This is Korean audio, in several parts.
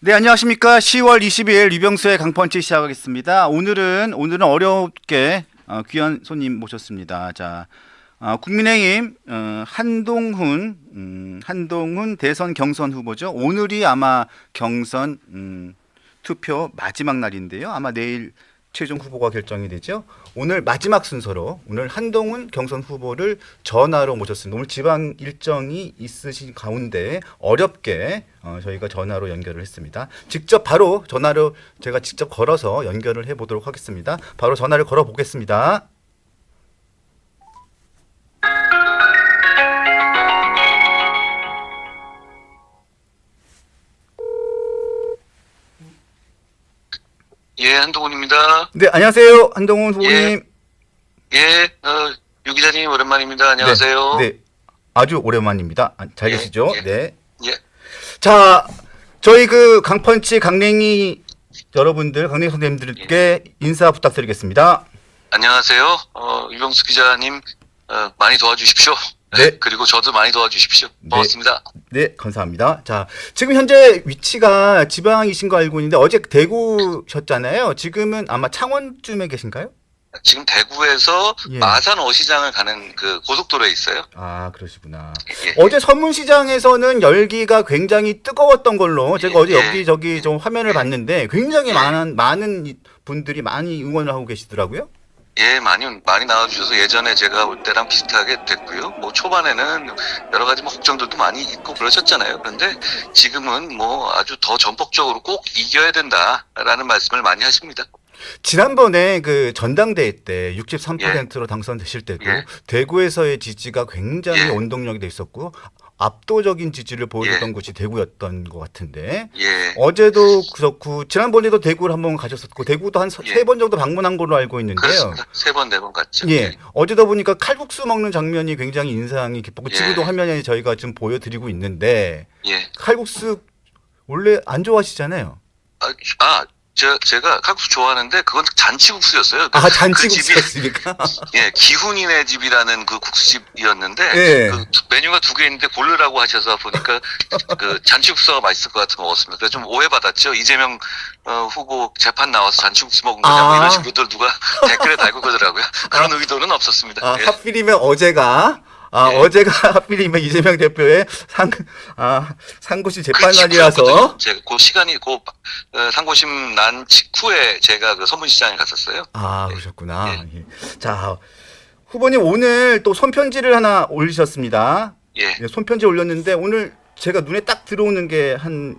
네, 안녕하십니까. 10월 22일 류병수의 강펀치 시작하겠습니다. 오늘은, 오늘은 어렵게 어, 귀한 손님 모셨습니다. 자, 어, 국민의힘 어, 한동훈, 음, 한동훈 대선 경선 후보죠. 오늘이 아마 경선 음, 투표 마지막 날인데요. 아마 내일 최종 후보가 결정이 되죠. 오늘 마지막 순서로 오늘 한동훈 경선 후보를 전화로 모셨습니다. 오늘 지방 일정이 있으신 가운데 어렵게 어, 저희가 전화로 연결을 했습니다. 직접 바로 전화로 제가 직접 걸어서 연결을 해보도록 하겠습니다. 바로 전화를 걸어 보겠습니다. 예, 한동훈입니다. 네, 안녕하세요, 한동훈 후보님. 예, 어, 유 기자님 오랜만입니다. 안녕하세요. 네, 네. 아주 오랜만입니다. 아, 잘 예, 계시죠? 예. 네. 예, 자, 저희 그 강펀치 강냉이 여러분들, 강냉이 선생님들께 인사 부탁드리겠습니다. 안녕하세요. 어, 유병수 기자님, 어, 많이 도와주십시오. 네. 그리고 저도 많이 도와주십시오. 고맙습니다. 네, 감사합니다. 자, 지금 현재 위치가 지방이신 거 알고 있는데 어제 대구셨잖아요. 지금은 아마 창원쯤에 계신가요? 지금 대구에서 예. 마산 어시장을 가는 그 고속도로에 있어요. 아, 그러시구나. 예. 어제 선문시장에서는 열기가 굉장히 뜨거웠던 걸로 제가 예, 어제 예. 여기저기 좀 화면을 예. 봤는데 굉장히 예. 많은 많은 이- 분들이 많이 응원을 하고 계시더라고요. 예, 많이, 많이 나와주셔서 예전에 제가 올 때랑 비슷하게 됐고요. 뭐 초반에는 여러 가지 뭐 걱정들도 많이 있고 그러셨잖아요. 그런데 지금은 뭐 아주 더 전폭적으로 꼭 이겨야 된다라는 말씀을 많이 하십니다. 지난번에 그 전당대회 때 63%로 당선되실 때도 예. 대구에서의 지지가 굉장히 예. 원동력이 돼 있었고 압도적인 지지를 보여줬던 예. 곳이 대구였던 것 같은데 예. 어제도 그렇고 지난번에도 대구를 한번 가셨었고 대구도 한세 예. 번 정도 방문한 걸로 알고 있는데요. 그렇습니다. 세 번, 네 번 갔죠. 예, 어제도 보니까 칼국수 먹는 장면이 굉장히 인상이 깊었고 예. 지금도 화면에 저희가 지금 보여드리고 있는데 예. 칼국수 원래 안 좋아하시잖아요. 아, 아, 제, 제가 칼국수 좋아하는데 그건 잔치국수였어요. 그, 아그 집이 잔치국수였습니까? 예, 기훈이네 집이라는 그 국수집이었는데 예. 그 두- 메뉴가 두 개 있는데 고르라고 하셔서 보니까 그 잔치국수가 맛있을 것 같은 거 먹었습니다. 그래서 좀 오해받았죠. 이재명 어, 후보 재판 나와서 잔치국수 먹은 거냐 뭐 아. 이런 식으로 누가 댓글에 달고 그러더라고요. 그런 의도는 없었습니다. 아, 예. 하필이면 어제가 아, 예. 어제가 하필이면 이재명 대표의 상, 아, 상고시 그 재판날이라서. 제가 그 시간이 그 어, 상고심 난 직후에 제가 그 선문시장에 갔었어요. 아, 그러셨구나. 예. 자, 후보님 오늘 또 손편지를 하나 올리셨습니다. 예. 예, 손편지 올렸는데 오늘 제가 눈에 딱 들어오는 게 한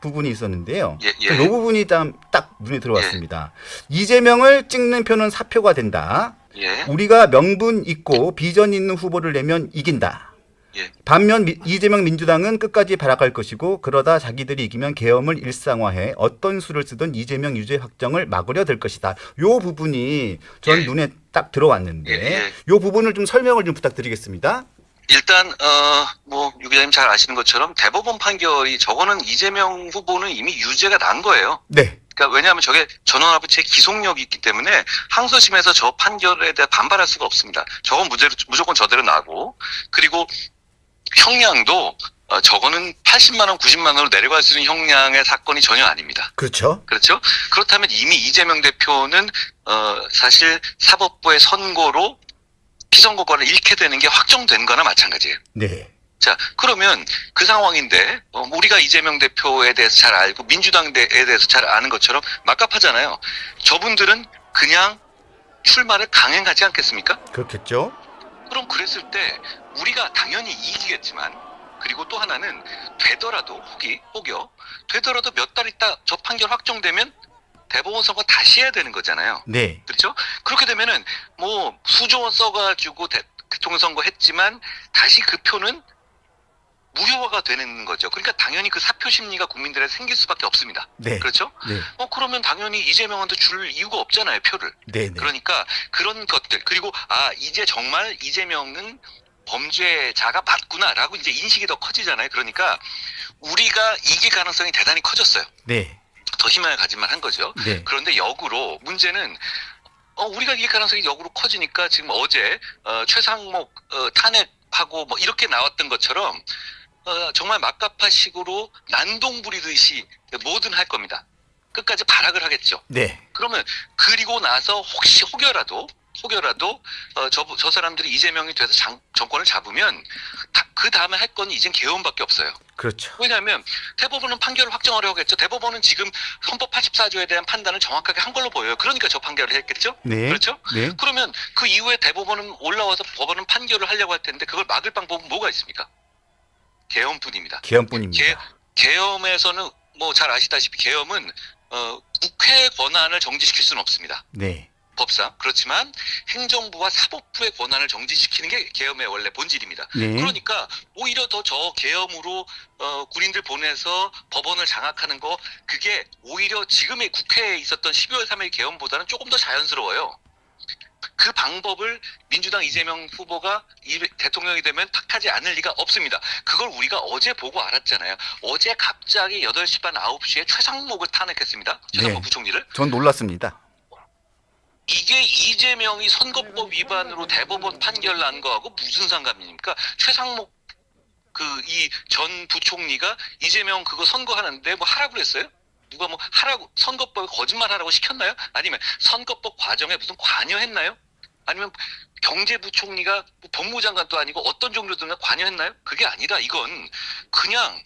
부분이 있었는데요. 예, 예. 이 부분이 딱, 딱 눈에 들어왔습니다. 이재명을 찍는 표는 사표가 된다. 예. 우리가 명분 있고 비전 있는 후보를 내면 이긴다. 예. 반면 미- 이재명 민주당은 끝까지 발악할 것이고 그러다 자기들이 이기면 계엄을 일상화해 어떤 수를 쓰든 이재명 유죄 확정을 막으려 될 것이다. 요 부분이 전 예. 눈에 딱 들어왔는데 예, 예. 요 부분을 좀 설명을 좀 부탁드리겠습니다. 일단 어뭐 유기자님 잘 아시는 것처럼 대법원 판결이 저거는 이재명 후보는 이미 유죄가 난 거예요. 네. 그러니까 왜냐하면 저게 전원합의체 기속력이 있기 때문에 항소심에서 저 판결에 대해 반발할 수가 없습니다. 저건 무죄로, 무조건 저대로 나고 그리고 형량도 어, 저거는 80만 원, 90만 원으로 내려갈 수 있는 형량의 사건이 전혀 아닙니다. 그렇죠. 그렇죠? 그렇다면 이미 이재명 대표는 어 사실 사법부의 선고로 피선거권을 잃게 되는 게 확정된 거나 마찬가지예요. 네. 자, 그러면 그 상황인데 어, 우리가 이재명 대표에 대해서 잘 알고 민주당에 대해서 잘 아는 것처럼 막갑하잖아요. 저분들은 그냥 출마를 강행하지 않겠습니까? 그렇겠죠. 그럼 그랬을 때 우리가 당연히 이기겠지만 그리고 또 하나는 되더라도 혹이 혹여 되더라도 몇 달 있다 저 판결 확정되면 대법원 선거 다시 해야 되는 거잖아요. 네. 그렇죠? 그렇게 되면은 뭐 수조 원 써가지고 대, 대통령 선거 했지만 다시 그 표는 무효화가 되는 거죠. 그러니까 당연히 그 사표 심리가 국민들에 생길 수밖에 없습니다. 네. 그렇죠? 네. 어 그러면 당연히 이재명한테 줄 이유가 없잖아요 표를. 네. 네. 그러니까 그런 것들 그리고 아 이제 정말 이재명은 범죄자가 맞구나라고 이제 인식이 더 커지잖아요. 그러니까 우리가 이길 가능성이 대단히 커졌어요. 네. 더 희망을 가질만 한 거죠. 네. 그런데 역으로 문제는 어, 우리가 이길 가능성이 역으로 커지니까 지금 어제 어, 최상목 어, 탄핵하고 뭐 이렇게 나왔던 것처럼 어, 정말 막가파식으로 난동 부리듯이 뭐든 할 겁니다. 끝까지 발악을 하겠죠. 네. 그러면 그리고 나서 혹시 혹여라도 혹여라도 어, 저, 저 사람들이 이재명이 돼서 장- 정권을 잡으면 그 다음에 할 건 이젠 개헌밖에 없어요. 그렇죠. 왜냐하면 대법원은 판결을 확정하려고 하겠죠. 대법원은 지금 헌법 84조에 대한 판단을 정확하게 한 걸로 보여요. 그러니까 저 판결을 했겠죠. 네. 그렇죠? 네. 그러면 그 이후에 대법원은 올라와서 법원은 판결을 하려고 할 텐데 그걸 막을 방법은 뭐가 있습니까? 개헌뿐입니다. 개헌뿐입니다. 개, 계엄에서는 뭐 잘 아시다시피 계엄은 어, 국회 권한을 정지시킬 수는 없습니다. 네. 법상 그렇지만 행정부와 사법부의 권한을 정지시키는 게 계엄의 원래 본질입니다. 네. 그러니까 오히려 더 저 계엄으로 어, 군인들 보내서 법원을 장악하는 거 그게 오히려 지금의 국회에 있었던 12월 3일 계엄보다는 조금 더 자연스러워요. 그 방법을 민주당 이재명 후보가 이 대통령이 되면 탁하지 않을 리가 없습니다. 그걸 우리가 어제 보고 알았잖아요. 어제 갑자기 8시 반 9시에 최상목을 탄핵했습니다. 최상목 네. 부총리를. 전 놀랐습니다. 이게 이재명이 선거법 위반으로 대법원 판결 난 거하고 무슨 상관입니까? 최상목 그 이 전 부총리가 이재명 그거 선거하는데 뭐 하라고 그랬어요? 누가 뭐 하라고 선거법에 거짓말 하라고 시켰나요? 아니면 선거법 과정에 무슨 관여했나요? 아니면 경제부총리가 뭐 법무장관도 아니고 어떤 종류든 관여했나요? 그게 아니라 이건 그냥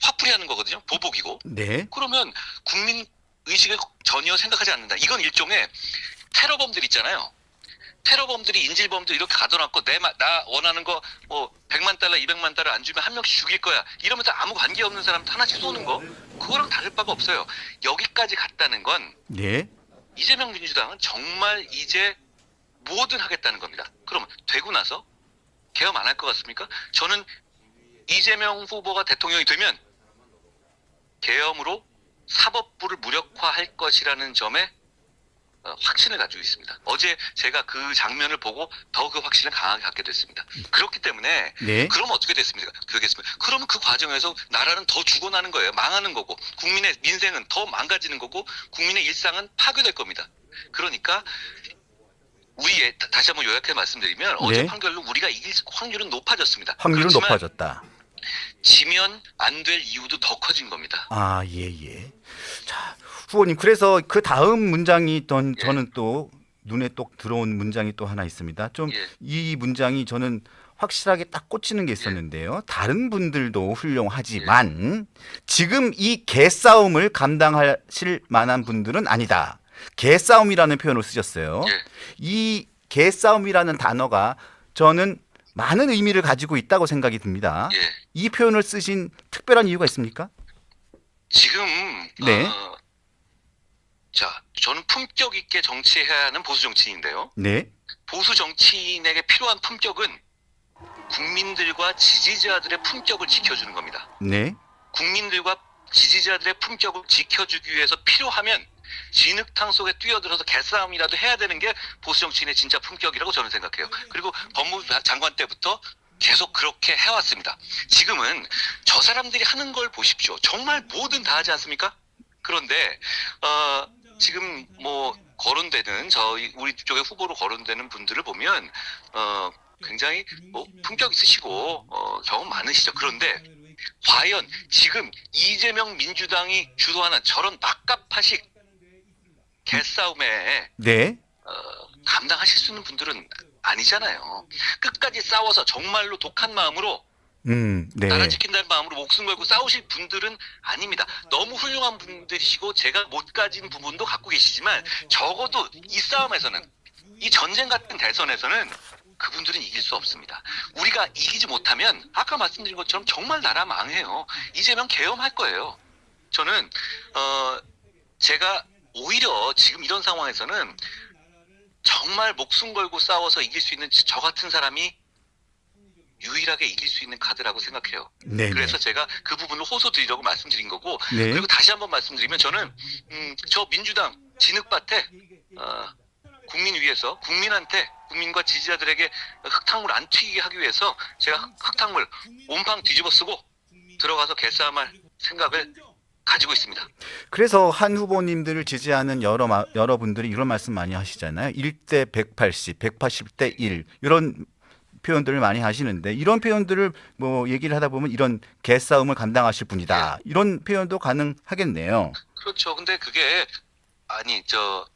화풀이하는 거거든요. 보복이고. 네. 그러면 국민 의식을 전혀 생각하지 않는다. 이건 일종의 테러범들 있잖아요. 테러범들이 인질범들 이렇게 가둬놨고 내 나 원하는 거 뭐 100만 달러, 200만 달러 안 주면 한 명씩 죽일 거야. 이러면서 아무 관계 없는 사람 하나씩 쏘는 거 그거랑 다를 바가 없어요. 여기까지 갔다는 건 네. 이재명 민주당은 정말 이제 뭐든 하겠다는 겁니다. 그러면 되고 나서 개엄 안 할 것 같습니까? 저는 이재명 후보가 대통령이 되면 개엄으로 사법부를 무력화할 것이라는 점에 어, 확신을 가지고 있습니다. 어제 제가 그 장면을 보고 더 그 확신을 강하게 갖게 됐습니다. 그렇기 때문에 네. 그럼 어떻게 됐습니까? 그러겠습니다. 그러면 그 과정에서 나라는 더 죽어나는 거예요. 망하는 거고 국민의 민생은 더 망가지는 거고 국민의 일상은 파괴될 겁니다. 그러니까 우리의 다- 다시 한번 요약해 말씀드리면 어제 네. 판결로 우리가 이길 확률은 높아졌습니다. 확률은 높아졌다. 지면 안 될 이유도 더 커진 겁니다. 아, 예, 예. 자, 후보님, 그래서 그 다음 문장이 있던 예. 저는 또 눈에 똑 들어온 문장이 또 하나 있습니다. 좀이 예. 문장이 저는 확실하게 딱 꽂히는 게 있었는데요. 다른 분들도 예. 훌륭하지만 지금 이 개싸움을 감당하실 만한 분들은 아니다. 개싸움이라는 표현을 쓰셨어요. 예. 이 개싸움이라는 단어가 저는 많은 의미를 가지고 있다고 생각이 듭니다. 예. 이 표현을 쓰신 특별한 이유가 있습니까? 지금 네. 어, 자 저는 품격 있게 정치해야 하는 보수 정치인인데요. 네. 보수 정치인에게 필요한 품격은 국민들과 지지자들의 품격을 지켜주는 겁니다. 네. 국민들과 지지자들의 품격을 지켜주기 위해서 필요하면 진흙탕 속에 뛰어들어서 개싸움이라도 해야 되는 게 보수 정치인의 진짜 품격이라고 저는 생각해요. 그리고 법무부 장관 때부터 계속 그렇게 해왔습니다. 지금은 저 사람들이 하는 걸 보십시오. 정말 뭐든 다 하지 않습니까? 그런데 어, 지금 뭐 거론되는 저희 우리 쪽에 후보로 거론되는 분들을 보면 어, 굉장히 뭐 품격 있으시고 어, 경험 많으시죠. 그런데 과연 지금 이재명 민주당이 주도하는 저런 막가파식 개싸움에 네. 어, 감당하실 수 있는 분들은 아니잖아요. 끝까지 싸워서 정말로 독한 마음으로 음, 네. 나라 지킨다는 마음으로 목숨 걸고 싸우실 분들은 아닙니다. 너무 훌륭한 분들이시고 제가 못 가진 부분도 갖고 계시지만 적어도 이 싸움에서는 이 전쟁 같은 대선에서는 그분들은 이길 수 없습니다. 우리가 이기지 못하면 아까 말씀드린 것처럼 정말 나라 망해요. 이재명 계엄할 거예요. 저는 어 제가 오히려 지금 이런 상황에서는 정말 목숨 걸고 싸워서 이길 수 있는 저 같은 사람이 유일하게 이길 수 있는 카드라고 생각해요. 네. 그래서 제가 그 부분을 호소드리려고 말씀드린 거고 네. 그리고 다시 한번 말씀드리면 저는 음, 저 민주당 진흙밭에 어, 국민 위해서 국민한테 국민과 지지자들에게 흙탕물 안 튀기게 하기 위해서 제가 흙- 흙탕물 온팡 뒤집어 쓰고 들어가서 개싸움할 생각을 가지고 있습니다. 그래서 한 후보님들을 지지하는 여러 마- 여러분들이 이런 말씀 많이 하시잖아요. 1대 180, 180대 1 이런 표현들을 많이 하시는데 이런 표현들을 뭐 얘기를 하다 보면 이런 개싸움을 감당하실 분이다 이런 표현도 가능하겠네요. 그렇죠. 근데 그게 아니 저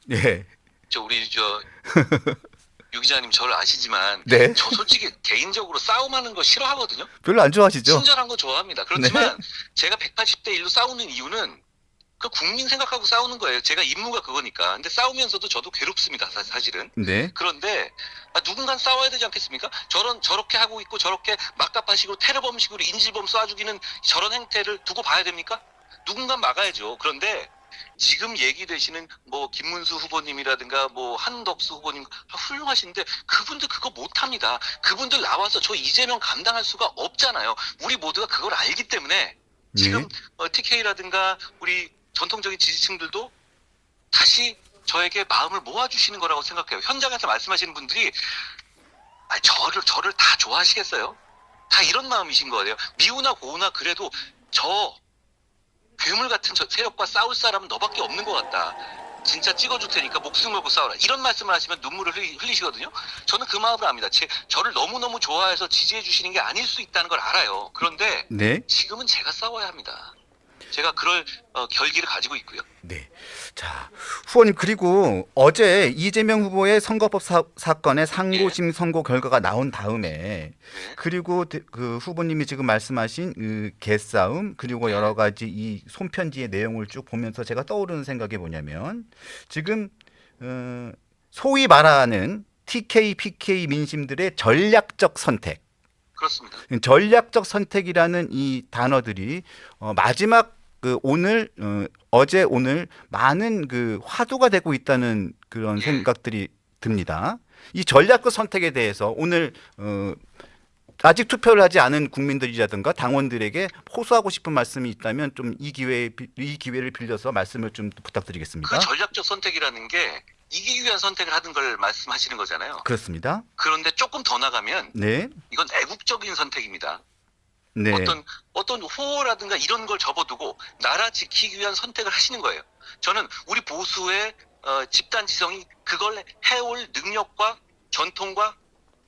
저 네, 우리 저 유 기자님 저를 아시지만 네, 저 솔직히 개인적으로 싸움하는 거 싫어하거든요. 별로 안 좋아하시죠? 친절한 거 좋아합니다. 그렇지만 네. 제가 180대 1로 싸우는 이유는 그 국민 생각하고 싸우는 거예요. 제가 임무가 그거니까. 근데 싸우면서도 저도 괴롭습니다. 사- 사실은. 네, 그런데 아, 누군간 싸워야 되지 않겠습니까? 저런 저렇게 하고 있고 저렇게 막가파식으로 테러범식으로 인질범 쏴 죽이는 저런 행태를 두고 봐야 됩니까? 누군간 막아야죠. 그런데 지금 얘기 되시는 뭐 김문수 후보님이라든가 뭐 한덕수 후보님 아, 훌륭하신데 그분들 그거 못합니다. 그분들 나와서 저 이재명 감당할 수가 없잖아요. 우리 모두가 그걸 알기 때문에 지금 네. 어, TK라든가 우리 전통적인 지지층들도 다시 저에게 마음을 모아주시는 거라고 생각해요. 현장에서 말씀하시는 분들이 아, 저를 저를 다 좋아하시겠어요? 다 이런 마음이신 거예요. 미우나 고우나 그래도 저 괴물 같은 저 세력과 싸울 사람은 너밖에 없는 것 같다. 진짜 찍어줄 테니까 목숨 걸고 싸워라. 이런 말씀을 하시면 눈물을 흘리, 흘리 시거든요. 저는 그 마음을 압니다. 제, 저를 너무너무 좋아해서 지지해 주시는 게 아닐 수 있다는 걸 알아요. 그런데 네, 지금은 제가 싸워야 합니다. 제가 그럴 어, 결기를 가지고 있고요. 네. 자, 후보님 그리고 어제 이재명 후보의 선거법 사, 사건의 상고심 선고 결과가 나온 다음에 네. 그리고 대- 그 후보님이 지금 말씀하신 그 개싸움 그리고 여러 가지 이 손편지의 내용을 쭉 보면서 제가 떠오르는 생각이 뭐냐면 지금 어, 소위 말하는 TK, PK 민심들의 전략적 선택 그렇습니다. 전략적 선택이라는 이 단어들이 어, 마지막 그 오늘 어, 어제 오늘 많은 그 화두가 되고 있다는 그런 예. 생각들이 듭니다. 이 전략적 선택에 대해서 오늘 어, 아직 투표를 하지 않은 국민들이라든가 당원들에게 호소하고 싶은 말씀이 있다면 좀 이 기회 이 기회를 빌려서 말씀을 좀 부탁드리겠습니다. 그 전략적 선택이라는 게 이기기 위한 선택을 하는 걸 말씀하시는 거잖아요. 그렇습니다. 그런데 조금 더 나가면 네, 이건 애국적인 선택입니다. 네, 어떤 어떤 호호라든가 이런 걸 접어두고 나라 지키기 위한 선택을 하시는 거예요. 저는 우리 보수의 어, 집단 지성이 그걸 해올 능력과 전통과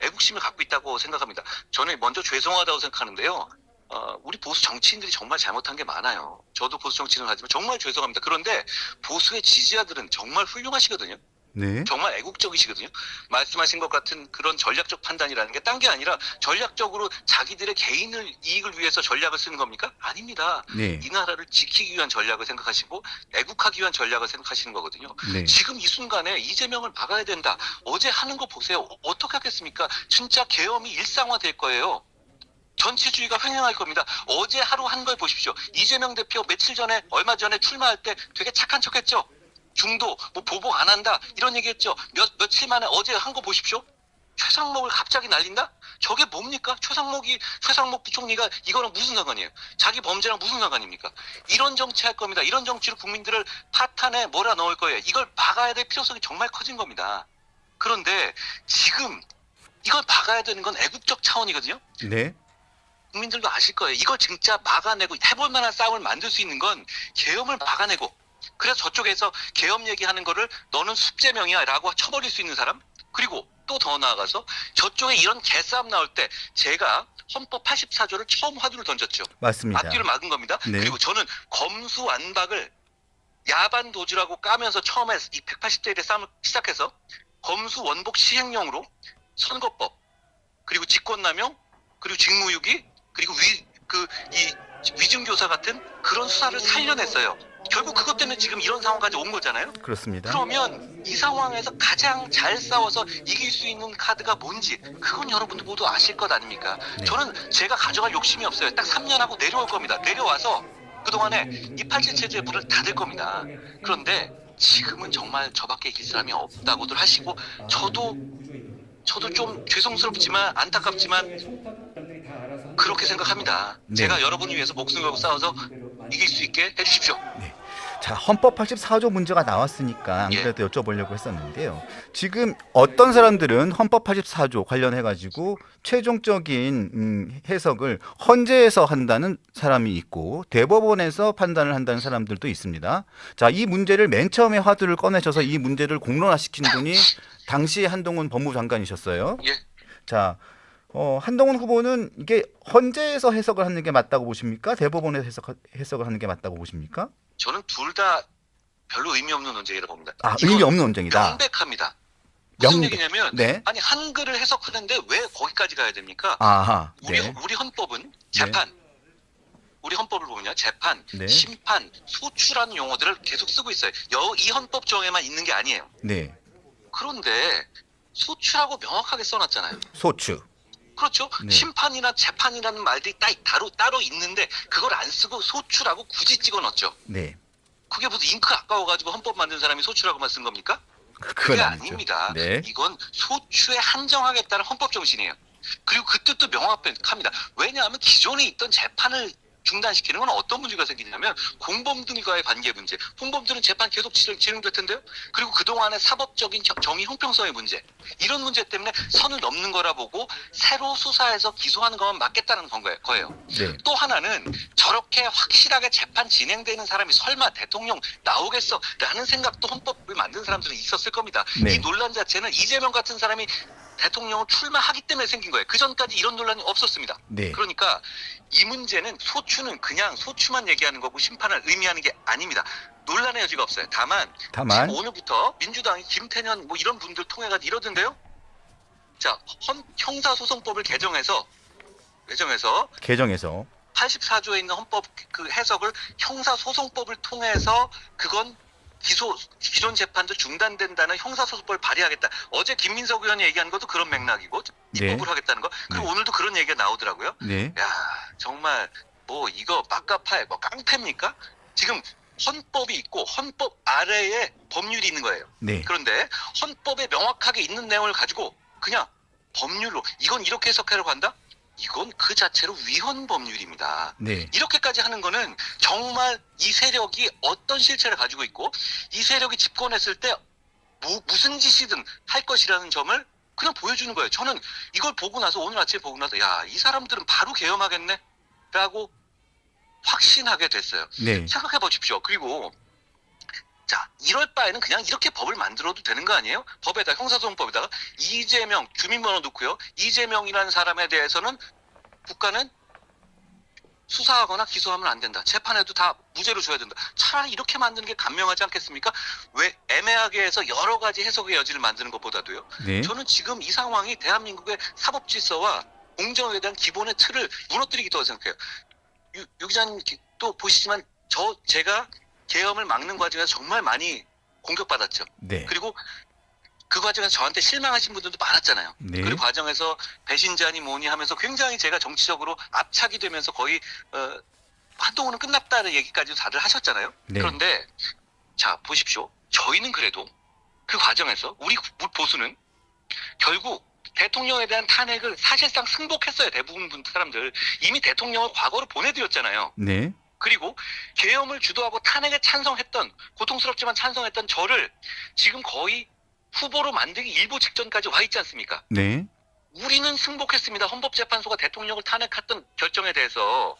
애국심을 갖고 있다고 생각합니다. 저는 먼저 죄송하다고 생각하는데요. 어, 우리 보수 정치인들이 정말 잘못한 게 많아요. 저도 보수 정치인을 하지만 정말 죄송합니다. 그런데 보수의 지지자들은 정말 훌륭하시거든요. 네, 정말 애국적이시거든요. 말씀하신 것 같은 그런 전략적 판단이라는 게 딴 게 아니라 전략적으로 자기들의 개인을 이익을 위해서 전략을 쓰는 겁니까? 아닙니다. 네, 이 나라를 지키기 위한 전략을 생각하시고 애국하기 위한 전략을 생각하시는 거거든요. 네, 지금 이 순간에 이재명을 막아야 된다. 어제 하는 거 보세요. 어- 어떻게 하겠습니까? 진짜 계엄이 일상화될 거예요. 전체주의가 횡행할 겁니다. 어제 하루 한 걸 보십시오. 이재명 대표 며칠 전에 얼마 전에 출마할 때 되게 착한 척했죠. 중도 뭐 보복 안 한다 이런 얘기했죠. 몇 며칠 만에 어제 한 거 보십시오. 최상목을 갑자기 날린다? 저게 뭡니까? 최상목이 최상목 부총리가 이거랑 무슨 상관이에요? 자기 범죄랑 무슨 상관입니까? 이런 정치 할 겁니다. 이런 정치로 국민들을 파탄에 몰아 넣을 거예요. 이걸 막아야 될 필요성이 정말 커진 겁니다. 그런데 지금 이걸 막아야 되는 건 애국적 차원이거든요. 네, 국민들도 아실 거예요. 이걸 진짜 막아내고 해볼 만한 싸움을 만들 수 있는 건 계엄을 막아내고 그래서 저쪽에서 계엄 얘기하는 거를 너는 숙제명이야 라고 쳐버릴 수 있는 사람 그리고 또 더 나아가서 저쪽에 이런 개싸움 나올 때 제가 헌법 84조를 처음 화두를 던졌죠. 맞습니다. 앞뒤를 막은 겁니다. 네. 그리고 저는 검수완박을 야반 도주라고 까면서 처음에 이 180대 1의 싸움을 시작해서 검수 원복 시행령으로 선거법 그리고 직권남용 그리고 직무유기 그리고 위 그 이 위증교사 같은 그런 수사를 살려냈어요. 결국 그것 때문에 지금 이런 상황까지 온 거잖아요. 그렇습니다. 그러면 이 상황에서 가장 잘 싸워서 이길 수 있는 카드가 뭔지 그건 여러분들 모두 아실 것 아닙니까? 네. 저는 제가 가져갈 욕심이 없어요. 딱 3년 하고 내려올 겁니다. 내려와서 그동안에 이팔칠 체제에 물을 닫을 겁니다. 그런데 지금은 정말 저밖에 이길 사람이 없다고들 하시고 저도 저도 좀 죄송스럽지만 안타깝지만 그렇게 생각합니다. 네. 제가 여러분을 위해서 목숨 걸고 싸워서 이길 수 있게 해주십시오. 자, 헌법 84조 문제가 나왔으니까 안 예. 그래도 여쭤보려고 했었는데요. 지금 어떤 사람들은 헌법 84조 관련해 가지고 최종적인 음, 해석을 헌재에서 한다는 사람이 있고 대법원에서 판단을 한다는 사람들도 있습니다. 자, 이 문제를 맨 처음에 화두를 꺼내셔서 이 문제를 공론화시킨 분이 당시 한동훈 법무장관이셨어요. 예. 자, 어, 한동훈 후보는 이게 헌재에서 해석을 하는 게 맞다고 보십니까? 대법원에서 해석, 해석을 하는 게 맞다고 보십니까? 저는 둘 다 별로 의미 없는 논쟁이라고 봅니다. 아, 의미 없는 논쟁이다. 명백합니다. 무슨 명백. 얘기냐면 네. 아니 한글을 해석하는데 왜 거기까지 가야 됩니까? 아하. 우리 네. 우리 헌법은 재판 우리 헌법을 보면요 재판, 네. 심판, 소추라는 용어들을 계속 쓰고 있어요. 여, 이 헌법 조항에만 있는 게 아니에요. 네. 그런데 소추라고 명확하게 써놨잖아요. 소추. 그렇죠? 네. 심판이나 재판이라는 말들이 따, 따로 따로 있는데 그걸 안 쓰고 소추라고 굳이 찍어 넣었죠. 네. 그게 무슨 잉크 아까워가지고 헌법 만든 사람이 소추라고만 쓴 겁니까? 그건 그게 아니죠. 아닙니다. 네. 이건 소추에 한정하겠다는 헌법 정신이에요. 그리고 그 뜻도 명확합니다. 왜냐하면 기존에 있던 재판을 중단시키는 건 어떤 문제가 생기냐면 공범들과의 관계 문제. 공범들은 재판 계속 진행- 진행될 텐데요. 그리고 그동안의 사법적인 정- 정의 형평성의 문제. 이런 문제 때문에 선을 넘는 거라 보고 새로 수사해서 기소하는 것만 맞겠다는 건. 거예요. 네. 또 하나는 저렇게 확실하게 재판 진행되는 사람이 설마 대통령 나오겠어? 라는 생각도 헌법을 만든 사람들은 있었을 겁니다. 네. 이 논란 자체는 이재명 같은 사람이 대통령을 출마하기 때문에 생긴 거예요. 그 전까지 이런 논란이 없었습니다. 네. 그러니까 이 문제는 소추는 그냥 소추만 얘기하는 거고 심판을 의미하는 게 아닙니다. 논란의 여지가 없어요. 다만, 다만 지금 오늘부터 민주당이 김태년 뭐 이런 분들 통해 가지고 이러던데요. 자, 헌, 형사소송법을 개정해서 개정해서 개정에서 84조에 있는 헌법 그 해석을 형사소송법을 통해서 그건 기소 기존 재판도 중단된다는 형사소송법을 발의하겠다. 어제 김민석 의원이 얘기한 것도 그런 맥락이고 네. 입법을 하겠다는 거. 그리고 네. 오늘도 그런 얘기가 나오더라고요. 네. 야 정말 뭐 이거 막가파에 뭐 깡패입니까? 지금 헌법이 있고 헌법 아래에 법률이 있는 거예요. 네. 그런데 헌법에 명확하게 있는 내용을 가지고 그냥 법률로 이건 이렇게 해석하려고 한다? 이건 그 자체로 위헌 법률입니다. 네. 이렇게까지 하는 거는 정말 이 세력이 어떤 실체를 가지고 있고 이 세력이 집권했을 때 무, 무슨 짓이든 할 것이라는 점을 그냥 보여주는 거예요. 저는 이걸 보고 나서 오늘 아침에 보고 나서 야 이 사람들은 바로 개엄하겠네 라고 확신하게 됐어요. 네. 생각해 보십시오. 그리고 자 이럴 바에는 그냥 이렇게 법을 만들어도 되는 거 아니에요? 법에다 형사소송법에다가 이재명 주민번호 넣고요. 이재명이라는 사람에 대해서는 국가는 수사하거나 기소하면 안 된다. 재판에도 다 무죄로 줘야 된다. 차라리 이렇게 만드는 게 간명하지 않겠습니까? 왜 애매하게 해서 여러 가지 해석의 여지를 만드는 것보다도요. 네. 저는 지금 이 상황이 대한민국의 사법 질서와 공정에 대한 기본의 틀을 무너뜨리기도 생각해요. 유, 유 기자님 기- 또 보시지만 저 제가 계엄을 막는 과정에서 정말 많이 공격받았죠. 네. 그리고 그 과정에서 저한테 실망하신 분들도 많았잖아요. 네. 그 과정에서 배신자니 뭐니 하면서 굉장히 제가 정치적으로 압착이 되면서 거의 어, 한동훈은 끝났다는 얘기까지도 다들 하셨잖아요. 네. 그런데 자 보십시오. 저희는 그래도 그 과정에서 우리 보수는 결국 대통령에 대한 탄핵을 사실상 승복했어요. 대부분 분 사람들 이미 대통령을 과거로 보내드렸잖아요. 네. 그리고 계엄을 주도하고 탄핵에 찬성했던 고통스럽지만 찬성했던 저를 지금 거의 후보로 만들기 일보 직전까지 와 있지 않습니까? 네. 우리는 승복했습니다. 헌법재판소가 대통령을 탄핵했던 결정에 대해서.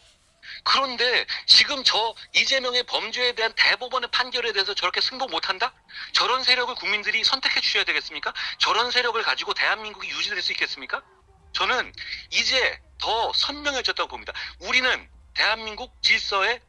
그런데 지금 저 이재명의 범죄에 대한 대법원의 판결에 대해서 저렇게 승복 못한다? 저런 세력을 국민들이 선택해 주셔야 되겠습니까? 저런 세력을 가지고 대한민국이 유지될 수 있겠습니까? 저는 이제 더 선명해졌다고 봅니다. 우리는 대한민국 질서에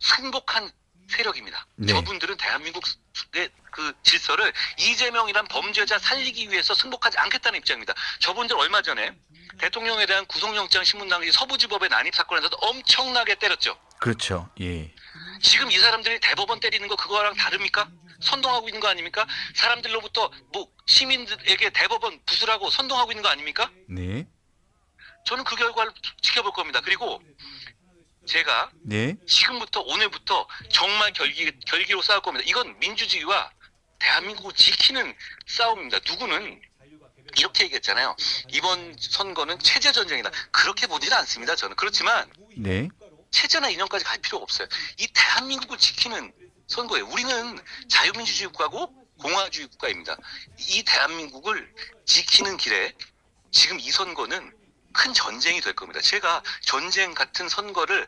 승복한 세력입니다. 네. 저분들은 대한민국의 그 질서를 이재명이란 범죄자 살리기 위해서 승복하지 않겠다는 입장입니다. 저분들 얼마 전에 대통령에 대한 구속영장 신문 당시 서부지법의 난입 사건에서도 엄청나게 때렸죠. 그렇죠. 예. 지금 이 사람들이 대법원 때리는 거 그거랑 다릅니까? 선동하고 있는 거 아닙니까? 사람들로부터 뭐 시민들에게 대법원 부수라고 선동하고 있는 거 아닙니까? 네. 저는 그 결과를 지켜볼 겁니다. 그리고 제가 네. 지금부터 오늘부터 정말 결기 결기로 싸울 겁니다. 이건 민주주의와 대한민국을 지키는 싸움입니다. 누구는 이렇게 얘기했잖아요. 이번 선거는 체제 전쟁이다. 그렇게 보지는 않습니다. 저는 그렇지만 네. 체제나 이념까지 갈 필요가 없어요. 이 대한민국을 지키는 선거예요. 우리는 자유민주주의 국가고 공화주의 국가입니다. 이 대한민국을 지키는 길에 지금 이 선거는 큰 전쟁이 될 겁니다. 제가 전쟁 같은 선거를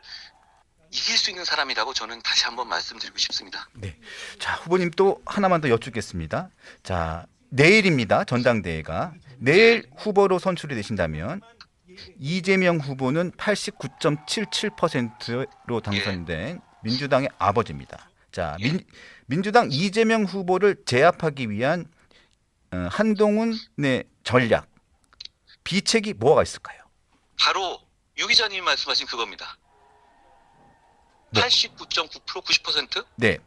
이길 수 있는 사람이라고 저는 다시 한번 말씀드리고 싶습니다. 네. 자, 후보님 또 하나만 더 여쭙겠습니다. 자, 내일입니다. 전당대회가. 내일 후보로 선출이 되신다면 이재명 후보는 89.77%로 당선된 민주당의 아버지입니다. 자, 민, 민주당 이재명 후보를 제압하기 위한 어, 한동훈의 전략 비책이 뭐가 있을까요? 바로 유 기자님이 말씀하신 그겁니다. 네. 89.9% 90% 네,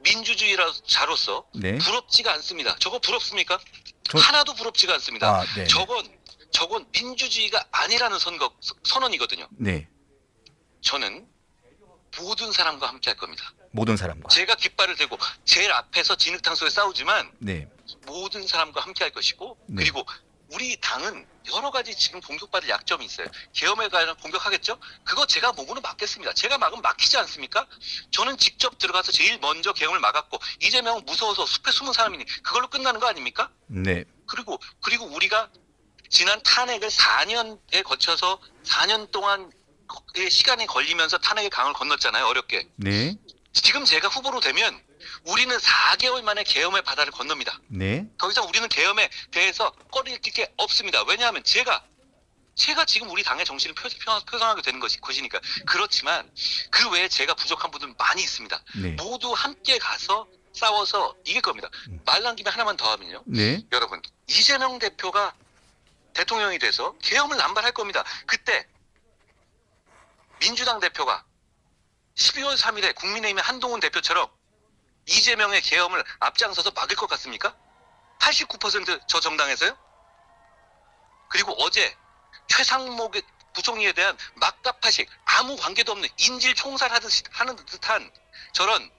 민주주의자로서 네. 부럽지가 않습니다. 저거 부럽습니까? 저- 하나도 부럽지가 않습니다. 아, 네, 네. 저건 저건 민주주의가 아니라는 선거 선언이거든요. 네, 저는 모든 사람과 함께 할 겁니다. 모든 사람과. 제가 깃발을 들고 제일 앞에서 진흙탕 속에 싸우지만 네, 모든 사람과 함께 할 것이고 네. 그리고 우리 당은 여러 가지 지금 공격받을 약점이 있어요. 계엄에 관한 공격하겠죠? 그거 제가 몸으로 막겠습니다. 제가 막으면 막히지 않습니까? 저는 직접 들어가서 제일 먼저 계엄을 막았고 이재명은 무서워서 숲에 숨은 사람이니 그걸로 끝나는 거 아닙니까? 네, 그리고 그리고 우리가 지난 탄핵을 4년에 거쳐서 4년 동안의 시간이 걸리면서 탄핵의 강을 건넜잖아요. 어렵게. 네, 지금 제가 후보로 되면 우리는 4개월 만에 계엄의 바다를 건넙니다. 네, 더 이상 우리는 계엄에 대해서 꺼리낄 게 없습니다. 왜냐하면 제가 제가 지금 우리 당의 정신을 표, 표, 표상하게 되는 것이 것이니까 그렇지만 그 외에 제가 부족한 분들은 많이 있습니다. 네, 모두 함께 가서 싸워서 이길 겁니다. 말난 김에 하나만 더 하면요. 네, 여러분 이재명 대표가 대통령이 돼서 계엄을 남발할 겁니다. 그때 민주당 대표가 12월 3일에 국민의힘의 한동훈 대표처럼 이재명의 계엄을 앞장서서 막을 것 같습니까? 89%저 정당에서요? 그리고 어제 최상목 부총리에 대한 막가파식 아무 관계도 없는 인질 총살하듯이 하는 듯한 저런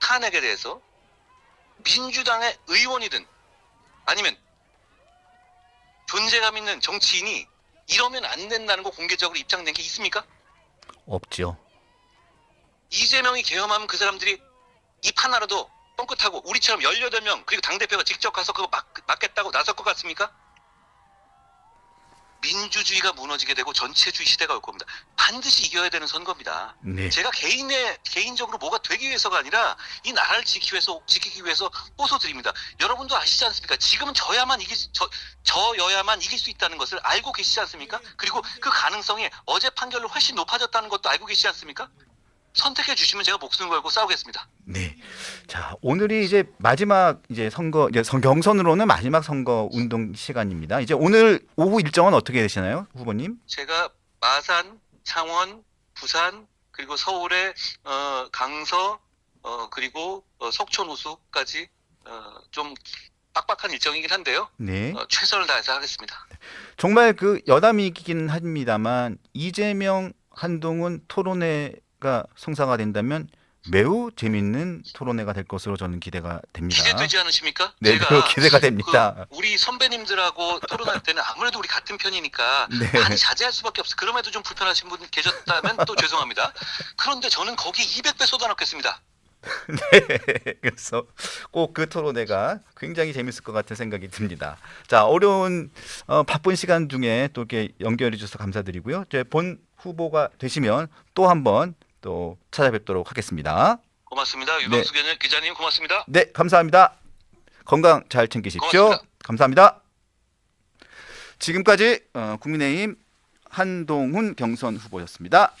탄핵에 대해서 민주당의 의원이든 아니면 존재감 있는 정치인이 이러면 안 된다는 거 공개적으로 입장낸 게 있습니까? 없죠. 이재명이 계엄하면 그 사람들이 입 하나라도 뻥끗하고 우리처럼 18명 그리고 당대표가 직접 가서 그거 막, 막겠다고 나설 것 같습니까? 민주주의가 무너지게 되고 전체주의 시대가 올 겁니다. 반드시 이겨야 되는 선거입니다. 네, 제가 개인의 개인적으로 뭐가 되기 위해서가 아니라 이 나라를 지키기 위해서 지키기 위해서 호소드립니다. 여러분도 아시지 않습니까? 지금은 저야만 이길 수- 저 저여야만 이길 수 있다는 것을 알고 계시지 않습니까? 그리고 그 가능성이 어제 판결로 훨씬 높아졌다는 것도 알고 계시지 않습니까? 선택해 주시면 제가 목숨 걸고 싸우겠습니다. 네. 자, 오늘이 이제 마지막 이제 선거 이제 선- 경선으로는 마지막 선거 운동 시간입니다. 이제 오늘 오후 일정은 어떻게 되시나요, 후보님? 제가 마산, 창원, 부산 그리고 서울의 어, 강서 어, 그리고 어, 석촌 호수까지 어, 좀 빡빡한 일정이긴 한데요. 네. 어, 최선을 다해서 하겠습니다. 정말 그 여담이긴 합니다만 이재명 한동훈 토론회 가 성사가 된다면 매우 재밌는 토론회가 될 것으로 저는 기대가 됩니다. 기대되지 않으십니까? 네, 제가 기대가 됩니다. 그 우리 선배님들하고 토론할 때는 아무래도 우리 같은 편이니까 네. 많이 자제할 수밖에 없어. 그럼에도 좀 불편하신 분 계셨다면 또 죄송합니다. 그런데 저는 거기 200배 쏟아놓겠습니다. 그래서 꼭 그 토론회가 굉장히 재밌을 것 같은 생각이 듭니다. 자, 어려운 어, 바쁜 시간 중에 또 이렇게 연결해 주셔서 감사드리고요. 이제 본 후보가 되시면 또 한번 또 찾아뵙도록 하겠습니다. 고맙습니다. 유광수 기자님 고맙습니다. 네, 감사합니다. 건강 잘 챙기십시오. 고맙습니다. 감사합니다. 지금까지 어, 국민의힘 한동훈 경선 후보였습니다.